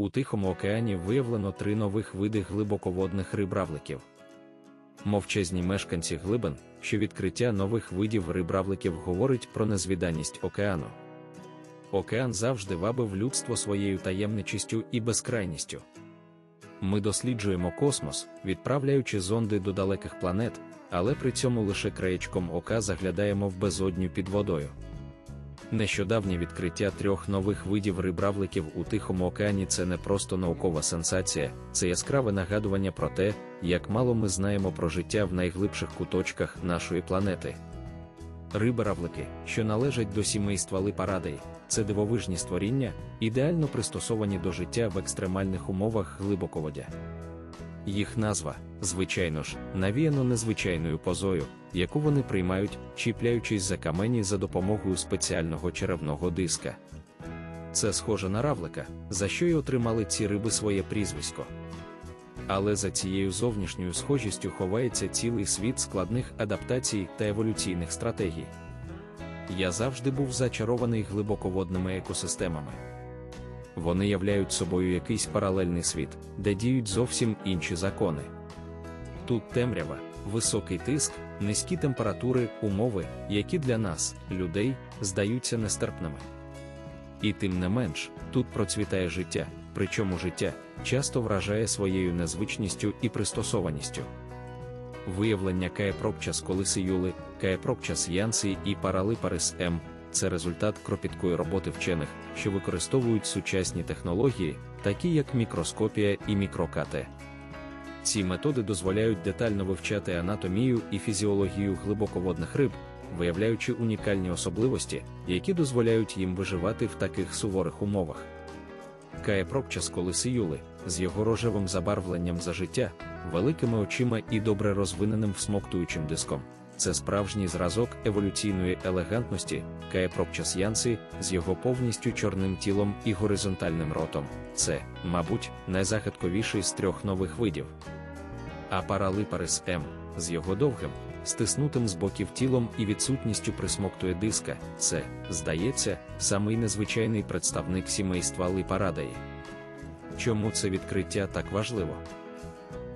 У Тихому океані виявлено три нових види глибоководних рибравликів. Мовчазні мешканці глибин, що відкриття нових видів рибравликів говорить про незвіданість океану. Океан завжди вабив людство своєю таємничістю і безкрайністю. Ми досліджуємо космос, відправляючи зонди до далеких планет, але при цьому лише краєчком ока заглядаємо в безодню під водою. Нещодавнє відкриття трьох нових видів рибравликів у Тихому океані це не просто наукова сенсація, це яскраве нагадування про те, як мало ми знаємо про життя в найглибших куточках нашої планети. Рибаравлики, що належать до сімейства липарадей, це дивовижні створіння, ідеально пристосовані до життя в екстремальних умовах глибоководя. Їх назва, звичайно ж, навіяно незвичайною позою, яку вони приймають, чіпляючись за камені за допомогою спеціального черевного диска. Це схоже на равлика, за що й отримали ці риби своє прізвисько. Але за цією зовнішньою схожістю ховається цілий світ складних адаптацій та еволюційних стратегій. Я завжди був зачарований глибоководними екосистемами. Вони являють собою якийсь паралельний світ, де діють зовсім інші закони. Тут темрява, високий тиск, низькі температури, умови, які для нас, людей, здаються нестерпними. І тим не менш, тут процвітає життя, причому життя часто вражає своєю незвичністю і пристосованістю. Виявлення Каєпропчас колисиюли, Каєпропчас янси і Паралипарис М це результат кропіткої роботи вчених, що використовують сучасні технології, такі як мікроскопія і мікрокате. Ці методи дозволяють детально вивчати анатомію і фізіологію глибоководних риб, виявляючи унікальні особливості, які дозволяють їм виживати в таких суворих умовах. Каєпропчас колисиюли з його рожевим забарвленням за життя, великими очима і добре розвиненим всмоктуючим диском. Це справжній зразок еволюційної елегантності, Каєпропчас янси з його повністю чорним тілом і горизонтальним ротом. Це, мабуть, найзагадковіший з трьох нових видів. А Паралипарис М з його довгим, стиснутим з боків тілом і відсутністю присмоктує диска, це, здається, самий незвичайний представник сімейства Липарадеї. Чому це відкриття так важливо?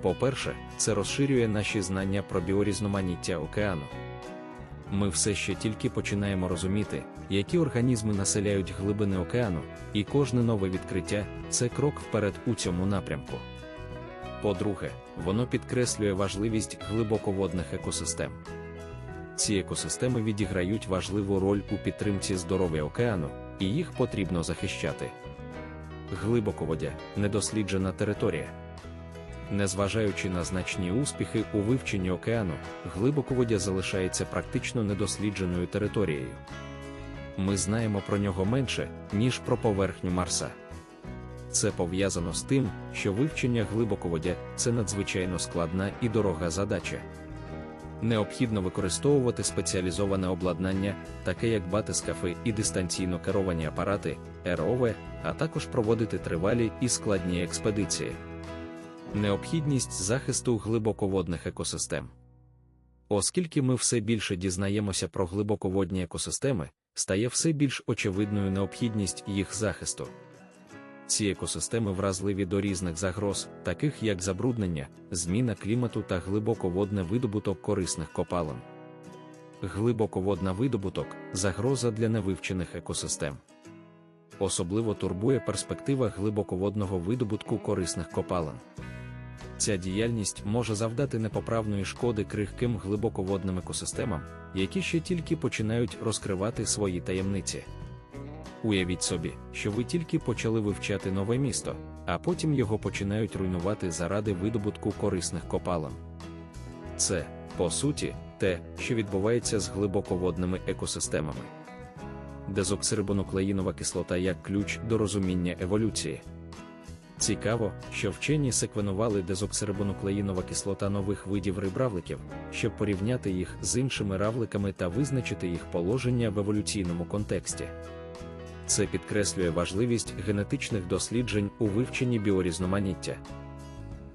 По-перше, це розширює наші знання про біорізноманіття океану. Ми все ще тільки починаємо розуміти, які організми населяють глибини океану, і кожне нове відкриття це крок вперед у цьому напрямку. По-друге, воно підкреслює важливість глибоководних екосистем. Ці екосистеми відіграють важливу роль у підтримці здоров'я океану, і їх потрібно захищати. Глибоководя недосліджена територія. Незважаючи на значні успіхи у вивченні океану, глибоководя залишається практично недослідженою територією. Ми знаємо про нього менше, ніж про поверхню Марса. Це пов'язано з тим, що вивчення глибоководя це надзвичайно складна і дорога задача. Необхідно використовувати спеціалізоване обладнання, таке як батискафи і дистанційно керовані апарати, РОВ, а також проводити тривалі і складні експедиції. Необхідність захисту глибоководних екосистем. Оскільки ми все більше дізнаємося про глибоководні екосистеми, стає все більш очевидною необхідність їх захисту. Ці екосистеми вразливі до різних загроз, таких як забруднення, зміна клімату та глибоководне видобуток корисних копалин. Глибоководна видобуток загроза для невивчених екосистем. Особливо турбує перспектива глибоководного видобутку корисних копалин. Ця діяльність може завдати непоправної шкоди крихким глибоководним екосистемам, які ще тільки починають розкривати свої таємниці. Уявіть собі, що ви тільки почали вивчати нове місто, а потім його починають руйнувати заради видобутку корисних копалин. Це, по суті, те, що відбувається з глибоководними екосистемами. Дезоксирибонуклеїнова кислота як ключ до розуміння еволюції. Цікаво, що вчені секвенували дезоксирибонуклеїнова кислота нових видів рибравликів, щоб порівняти їх з іншими равликами та визначити їх положення в еволюційному контексті. Це підкреслює важливість генетичних досліджень у вивченні біорізноманіття.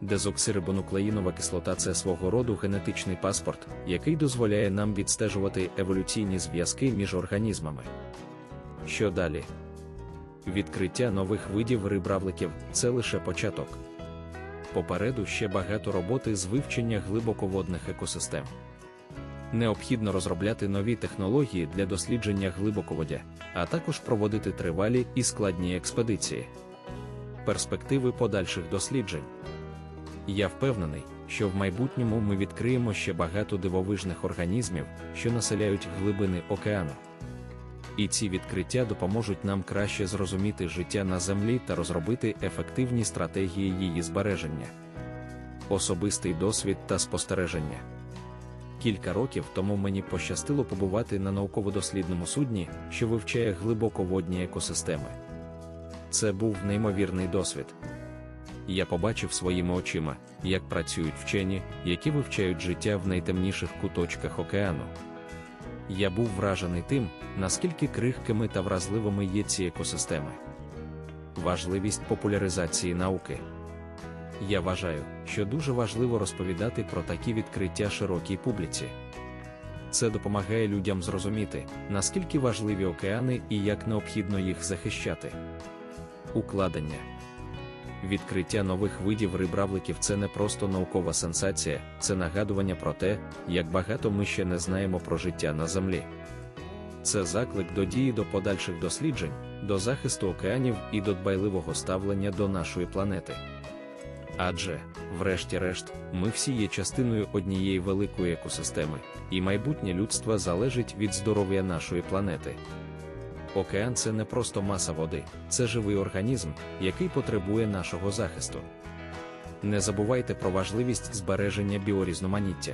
Дезоксирибонуклеїнова кислота це свого роду генетичний паспорт, який дозволяє нам відстежувати еволюційні зв'язки між організмами. Що далі? Відкриття нових видів рибравликів це лише початок. Попереду ще багато роботи з вивчення глибоководних екосистем. Необхідно розробляти нові технології для дослідження глибоководя, а також проводити тривалі і складні експедиції. Перспективи подальших досліджень. Я впевнений, що в майбутньому ми відкриємо ще багато дивовижних організмів, що населяють глибини океану. І ці відкриття допоможуть нам краще зрозуміти життя на землі та розробити ефективні стратегії її збереження. Особистий досвід та спостереження. Кілька років тому мені пощастило побувати на науково-дослідному судні, що вивчає глибоководні екосистеми. Це був неймовірний досвід. Я побачив своїми очима, як працюють вчені, які вивчають життя в найтемніших куточках океану. Я був вражений тим, наскільки крихкими та вразливими є ці екосистеми. Важливість популяризації науки. Я вважаю, що дуже важливо розповідати про такі відкриття широкій публіці. Це допомагає людям зрозуміти, наскільки важливі океани і як необхідно їх захищати. Укладення відкриття нових видів рибравликів це не просто наукова сенсація, це нагадування про те, як багато ми ще не знаємо про життя на землі. Це заклик до дії до подальших досліджень, до захисту океанів і до дбайливого ставлення до нашої планети. Адже, врешті-решт, ми всі є частиною однієї великої екосистеми, і майбутнє людства залежить від здоров'я нашої планети. Океан це не просто маса води, це живий організм, який потребує нашого захисту. Не забувайте про важливість збереження біорізноманіття.